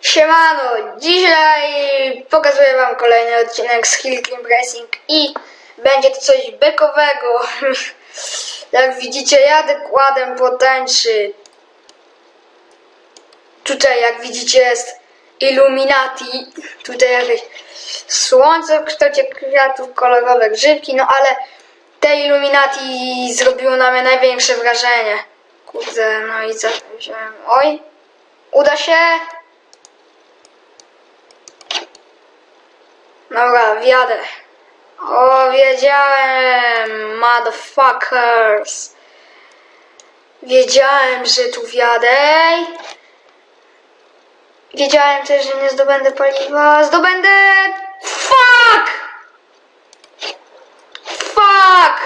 Siemano, dzisiaj pokazuję wam kolejny odcinek z Hill Climb Racing i będzie to coś bekowego. Jak widzicie, jadę kładem po. Tutaj, jak widzicie, jest Illuminati. Tutaj jakieś słońce w kształcie kwiatów, kolorowe grzybki, no ale te Illuminati zrobiło na mnie największe wrażenie. Kurde, no i za wziąłem. Oj, uda się! Dobra, wjadę. O, wiedziałem, motherfuckers. Wiedziałem, że tu wjadę. Wiedziałem też, że nie zdobędę paliwa. Zdobędę... Fuck! Fuck!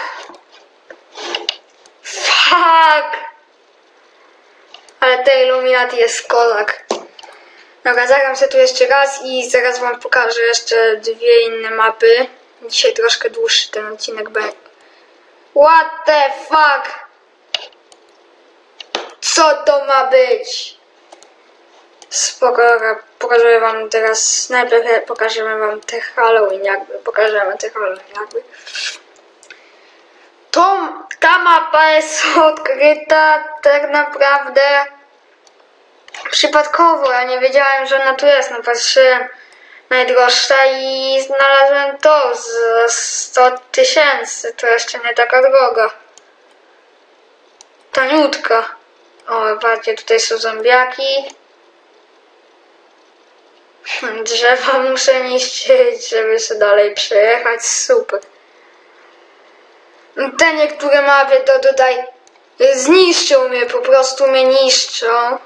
Fuck! Ale te Illuminati jest kozak. Dobra, zagram sobie tu jeszcze raz i zaraz wam pokażę jeszcze dwie inne mapy. Dzisiaj troszkę dłuższy ten odcinek będzie. What the fuck? Co to ma być? Spoko, pokażę wam teraz, najpierw pokażemy wam te Halloween jakby, pokażemy te Halloween jakby. To, ta mapa jest odkryta tak naprawdę przypadkowo. Ja nie wiedziałem, że ona tu jest. No patrzyłem najdroższa i znalazłem to za 100 tysięcy. To jeszcze nie taka droga. Taniutka. O, patrzcie, tutaj są zombiaki. Hmm, Drzewa muszę niszczyć, żeby sobie dalej przejechać. Super. Te niektóre mapy to tutaj zniszczą mnie, po prostu mnie niszczą.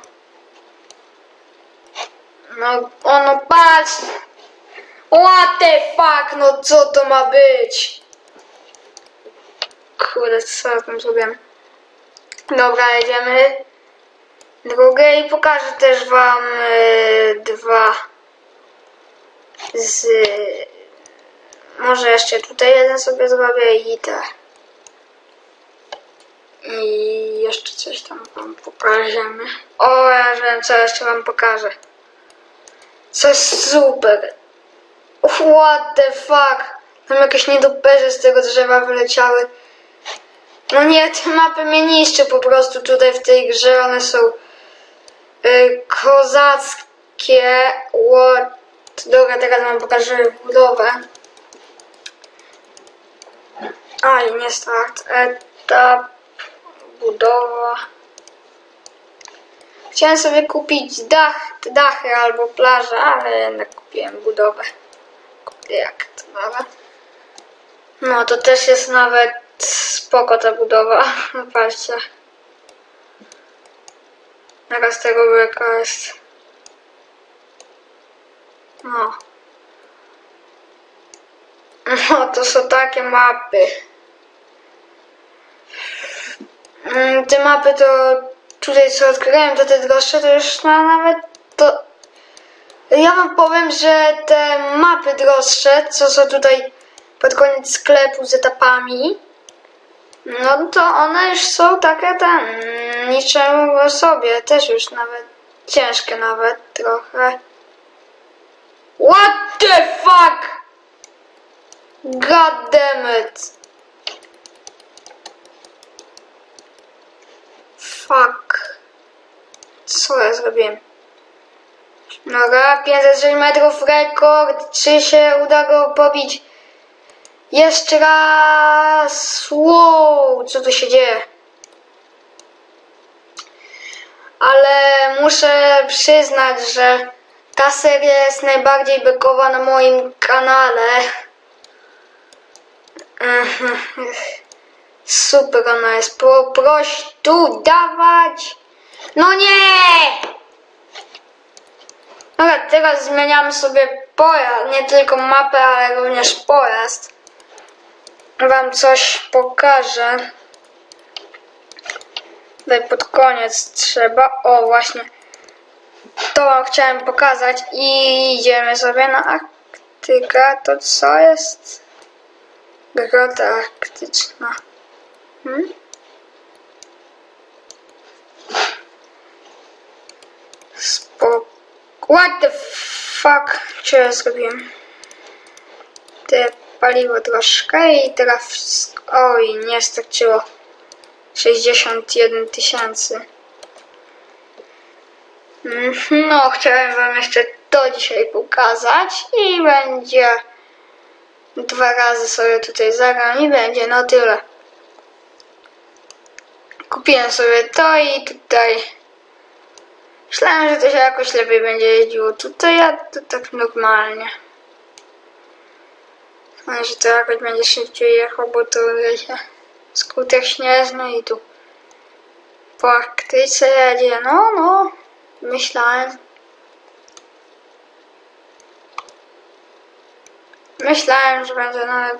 No, ono patrz! What the fuck, no co to ma być? Kurde, co ja tam zrobiłem? Dobra, jedziemy. Drugą i pokażę też wam e, dwa z... Może jeszcze tutaj jeden sobie zrobię i te. I jeszcze coś tam wam pokażemy. O, ja wiem, co jeszcze wam pokażę. Coś super. What the fuck? Tam jakieś niedoperze z tego drzewa wyleciały. No nie, te mapy mnie niszczy po prostu tutaj w tej grze. One są y, kozackie. What? Dobra, teraz wam pokażę budowę. A, i nie start. Etap. Budowa. Chciałem sobie kupić dach, dachy albo plażę, ale jednak kupiłem budowę. Jak to nawet? No to też jest nawet spoko ta budowa. Patrzcie. Jaka z tego beka jest. No. No to są takie mapy. Mm, Te mapy to tutaj co odkryłem, to te droższe to już ma nawet to... Ja wam powiem, że te mapy droższe, co są tutaj pod koniec sklepu z etapami, no to one już są takie ten, niczym sobie, też już nawet ciężkie nawet trochę. What the fuck? God damn it. Fuck. Co ja zrobiłem? Dobra, 506 metrów rekord. Czy się uda go pobić? Jeszcze raz. Wow, co tu się dzieje? Ale muszę przyznać, że ta seria jest najbardziej bekowa na moim kanale. Super ona jest. Po prostu dawać. No nie! Dobra, teraz zmieniamy sobie pojazd. Nie tylko mapę, ale również pojazd. Wam coś pokażę. Tutaj pod koniec trzeba. O, właśnie. To wam chciałem pokazać. I idziemy sobie na Arktyka. To co jest? Grota arktyczna. Hmm? What the fuck? Co ja zrobiłem? Te paliwo troszkę i teraz. Oj, nie starczyło. 61 tysięcy. Mhm, No, chciałem wam jeszcze to dzisiaj pokazać i będzie... Dwa razy sobie tutaj zagram i będzie no tyle. Kupiłem sobie to i tutaj Myślałem, że to się jakoś lepiej będzie jeździło tutaj, a to tak normalnie. Myślałem, że to jakoś będzie szybciej jechał, bo to wiecie, skuter śnieżny i tu po jedzie. No, no, myślałem. Myślałem, że będzie nawet...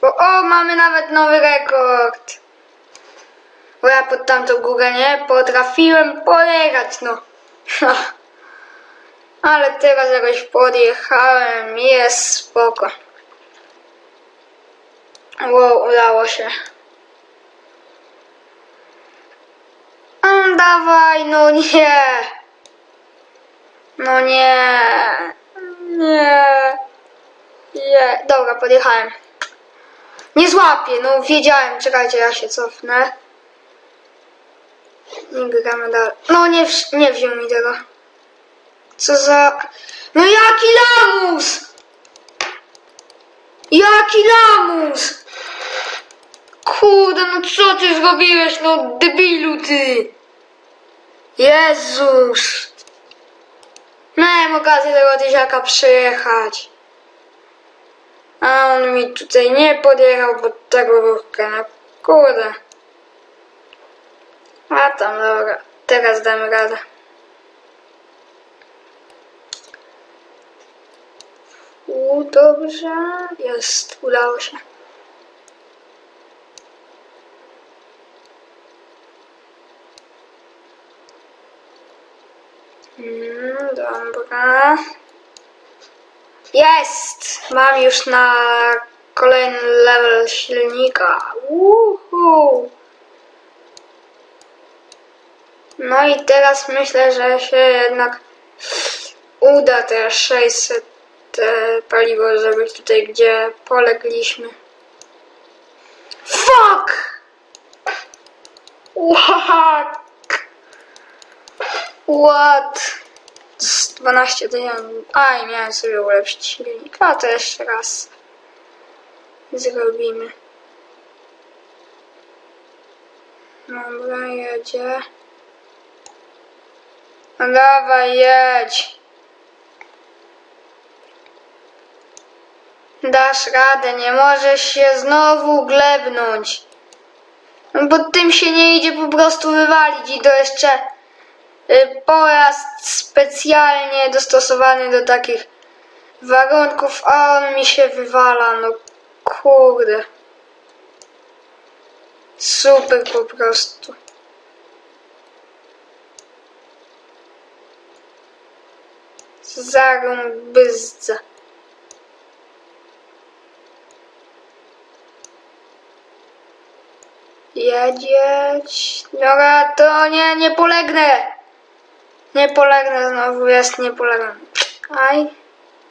Bo, o, mamy nawet nowy rekord! Bo ja pod tamtą górę nie potrafiłem pojechać, no. Ale teraz jakoś podjechałem, jest spoko. Wow, udało się. Mm, dawaj, no nie. No nie. Nie. Nie. Dobra, podjechałem. Nie złapię, no wiedziałem, czekajcie, ja się cofnę. I gramy dalej. No nie, nie wziął mi tego. Co za... No jaki lamus! Jaki lamus! Kurde, no co ty zrobiłeś, no debilu ty! Jezus! Miałem okazję tego tysiaka przejechać. A on mi tutaj nie podjechał pod tego ruchkę, no kurde. A tam, dobra. Teraz damy radę. U, dobrze. Jest, udało się. Mm, dobra. Jest! Mam już na kolejny level silnika. Uhu. No i teraz myślę, że się jednak uda te 600 te paliwo zrobić tutaj, gdzie polegliśmy. Fuck! What? What? Z 12 tysięcy. A, i miałem sobie ulepszyć silnik. A to jeszcze raz zrobimy. Dobra, jedzie. No dawaj, jedź. Dasz radę, nie możesz się znowu glebnąć. No Bo tym się nie idzie po prostu wywalić i to jeszcze y, pojazd specjalnie dostosowany do takich warunków, a on mi się wywala, no kurde. Super po prostu. Zarąbyzdza. Jedzieć. Dobra, to nie, nie polegnę. Nie polegnę znowu, jest, nie polegnę. Aj.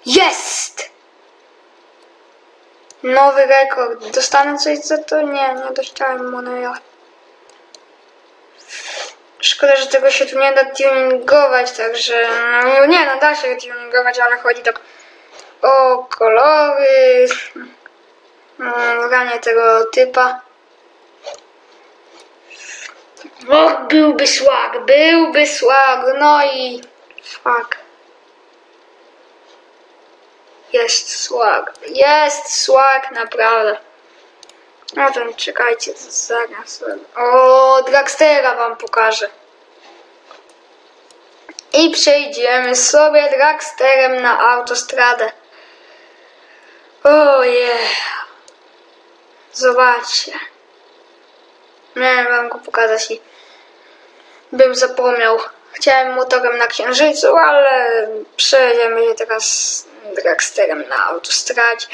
Jest! Nowy rekord. Dostanę coś za to? Nie, nie dostałem monoja. Szkoda, że tego się tu nie da tuningować, także... No nie, no da się tuningować, ale chodzi tak o kolory, no, granie tego typa. Och, byłby szłak, byłby szłak, no i fuck. Jest szłak, jest szłak, naprawdę. No to czekajcie, zaraz sobie. O, Dragstera wam pokażę. I przejdziemy sobie Dragsterem na autostradę. Oje. Zobaczcie. Miałem wam go pokazać i bym zapomniał. Chciałem motorem na księżycu, ale przejedziemy się teraz dragsterem na autostradzie.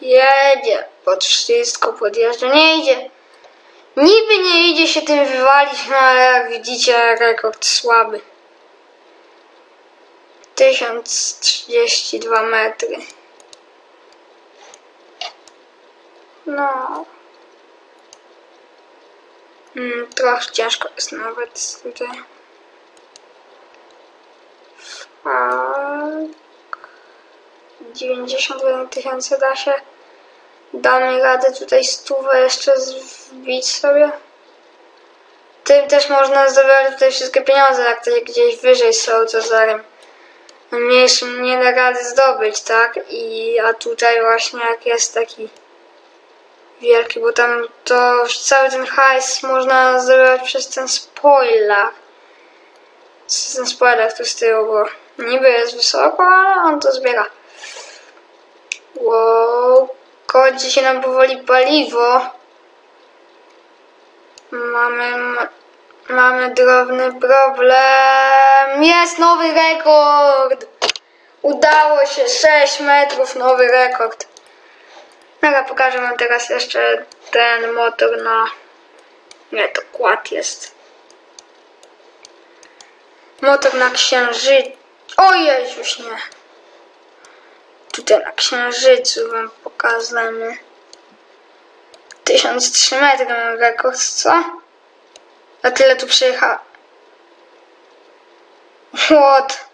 Jedzie, pod wszystko podjeżdża, nie idzie. Niby nie idzie się tym wywalić, no ale jak widzicie, rekord słaby. 1032 metry. No. Mm, trochę ciężko jest nawet tutaj. Tak. 91 tysięcy da się. Damy radę tutaj stówę jeszcze wbić sobie. Tym też można zdobywać tutaj wszystkie pieniądze, jak to gdzieś wyżej są, to zarem mniejszym nie da rady zdobyć, tak? I a tutaj właśnie jak jest taki wielki, bo tam to cały ten hajs można zdobywać przez ten spoiler. Przez ten spoiler tu z tyłu, bo niby jest wysoko, ale on to zbiera. Wow, kończy się nam powoli paliwo. Mamy, mamy drobny problem. Jest nowy rekord! Udało się 6 metrów, nowy rekord. Dobra, pokażę wam teraz jeszcze ten motor na... Nie, to kład jest. Motor na księżycu. O Jezus, nie. Tutaj na księżycu wam pokażemy. 1003 metry mam rekord, co? A tyle tu przyjechał. What?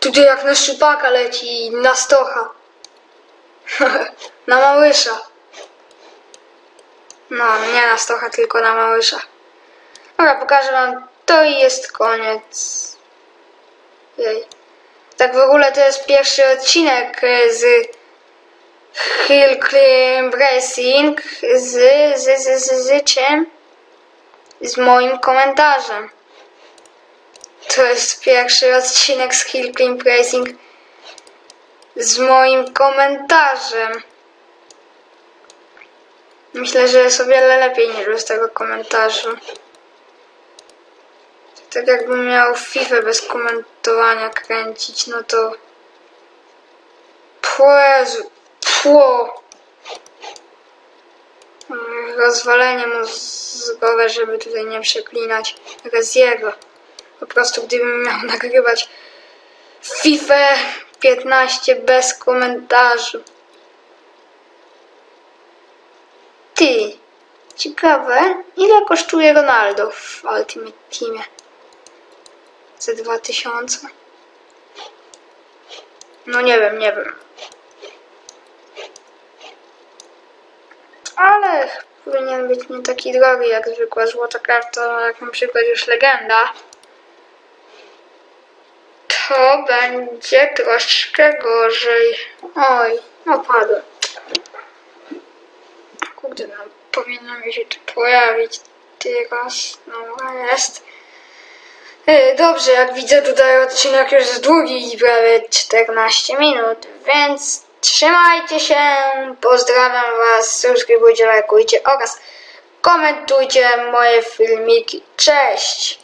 Tutaj jak na szczupaka leci na stocha. na małysza. No, nie na stocha, tylko na małysza. Dobra, pokażę wam. To i jest koniec. Jej. Tak w ogóle to jest pierwszy odcinek e, z Hill Climb Racing z, z, z, z, z czym? Z moim komentarzem. To jest pierwszy odcinek z Hill Climb Racing z moim komentarzem. Myślę, że wiele lepiej niż bez tego komentarza. Tak jakbym miał FIFA bez komentowania kręcić, no to... Płezu, pło. Rozwalenie mózgowe, żeby tutaj nie przeklinać Reziego. Po prostu gdybym miał nagrywać FIFA 15 bez komentarzu. Ty, ciekawe, ile kosztuje Ronaldo w Ultimate Teamie? Ze 2000? No nie wiem, nie wiem. Ale powinien być nie taki drogi jak zwykła złota karta, jak na przykład już legenda. To będzie troszkę gorzej. Oj, opadłem. Kurde, no powinno mi się tu pojawić teraz. No jest. E, Dobrze, jak widzę tutaj odcinek już jest długi, prawie 14 minut, więc trzymajcie się, pozdrawiam was, subskrybujcie, lajkujcie oraz komentujcie moje filmiki. Cześć!